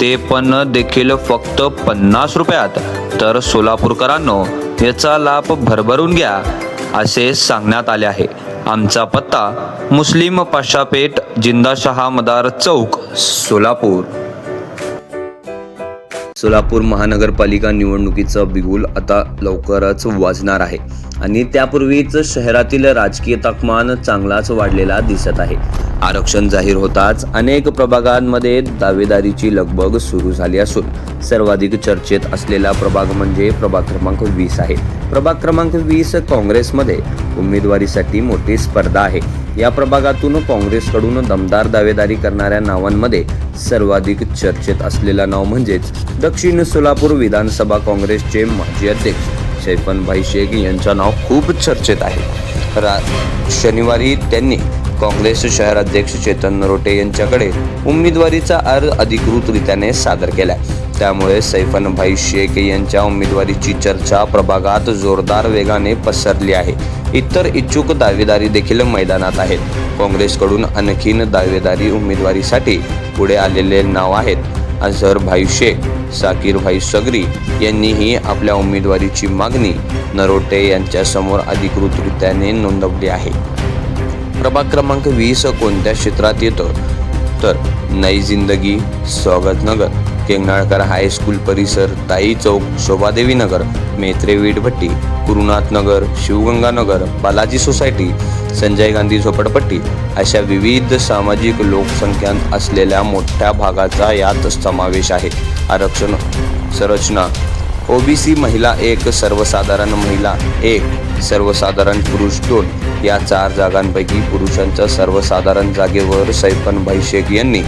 ते पण देखील फक्त पन्नास रुपयात. तर सोलापूरकरांनो याचा लाभ भरभरून घ्या असे सांगण्यात आले आहे. आमचा पत्ता मुस्लिम पाशापेठ जिंदाशहा मदार चौक सोलापूर. सोलापूर महानगरपालिका निवडणुकीचं बिगुल आता लवकरच वाजणार आहे. आणि त्यापूर्वीच शहरातील राजकीय तापमान चांगलाच वाढलेला दिसत आहे. आरक्षण जाहीर होताच अनेक प्रभागांमध्ये दावेदारीची लगबग सुरू झाली असून सर्वाधिक चर्चेत असलेला प्रभाग म्हणजे प्रभाग क्रमांक वीस आहे. प्रभाग क्रमांक वीस काँग्रेसमध्ये उमेदवारीसाठी मोठी स्पर्धा आहे. या प्रभागातून काँग्रेसकडून दमदार दावेदारी करणाऱ्या नावांमध्ये सर्वाधिक चर्चेत असलेलं नाव म्हणजेच दक्षिण सोलापूर विधानसभा काँग्रेसचे माजी अध्यक्ष शैफनभाई शेख यांचं नाव खूप चर्चेत आहे. रा शनिवारी त्यांनी काँग्रेस शहराध्यक्ष चेतन नरोटे यांच्याकडे उमेदवारीचा अर्ज अधिकृतरित्याने सादर केला त्यामुळे सैफनभाई शेख यांच्या उमेदवारीची चर्चा प्रभागात जोरदार वेगाने पसरली आहे. इतर इच्छुक दावेदारी देखील मैदानात आहेत. काँग्रेसकडून आणखीन दावेदारी उमेदवारीसाठी पुढे आलेले नाव आहेत. अझहर भाई शेख साकीरभाई सगरी यांनीही आपल्या उमेदवारीची मागणी नरोटे यांच्यासमोर अधिकृतरित्याने नोंदवली आहे. प्रभाग क्रमांक वीस कोणत्या क्षेत्रात येतो तर नई जिंदगी स्वागत नगर केंगनाळकर हायस्कूल परिसर ताई चौक शोभादेवी नगर मेत्रे वीटभट्टी गुरुनाथ नगर शिवगंगा नगर बालाजी सोसायटी संजय गांधी झोपडपट्टी अशा विविध सामाजिक लोकसंख्या असलेल्या मोठ्या भागाचा यात समावेश आहे. आरक्षण संरचना ओबीसी महिला एक सर्वसाधारण महिला एक सर्वसाधारण पुरुष दोन. या चार जागांपैकी पुरुषांच्या सर्वसाधारण जागेवर सैफनभाई शेख यांनी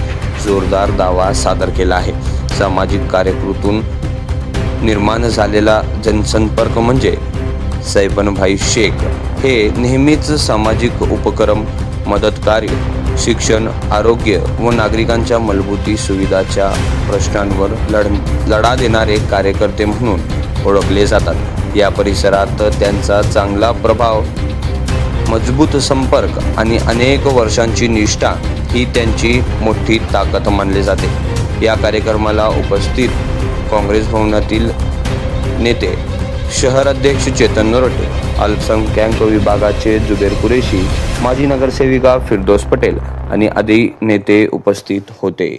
जोरदार दावा सादर केला आहे. सामाजिक कार्यकृतून निर्माण झालेला जनसंपर्क म्हणजे सैफनभाई शेख हे नेहमीच सामाजिक उपक्रम मदतकार्य शिक्षण आरोग्य व नागरिकांच्या मूलभूत सुविधाच्या प्रश्नांवर लढ लढा देणारे कार्यकर्ते म्हणून ओळखले जातात. या परिसरात त्यांचा चांगला प्रभाव मजबूत संपर्क आणि अनेक वर्षांची निष्ठा ही त्यांची मोठी ताकद मानली जाते. या कार्यक्रमाला उपस्थित काँग्रेस भवनातील नेते शहर अध्यक्ष चेतन नरोटे अल्पसंख्याक विभागाचे जुबेर कुरेशी माजी नगरसेविका फिरदोस पटेल आणि आदी नेते उपस्थित होते.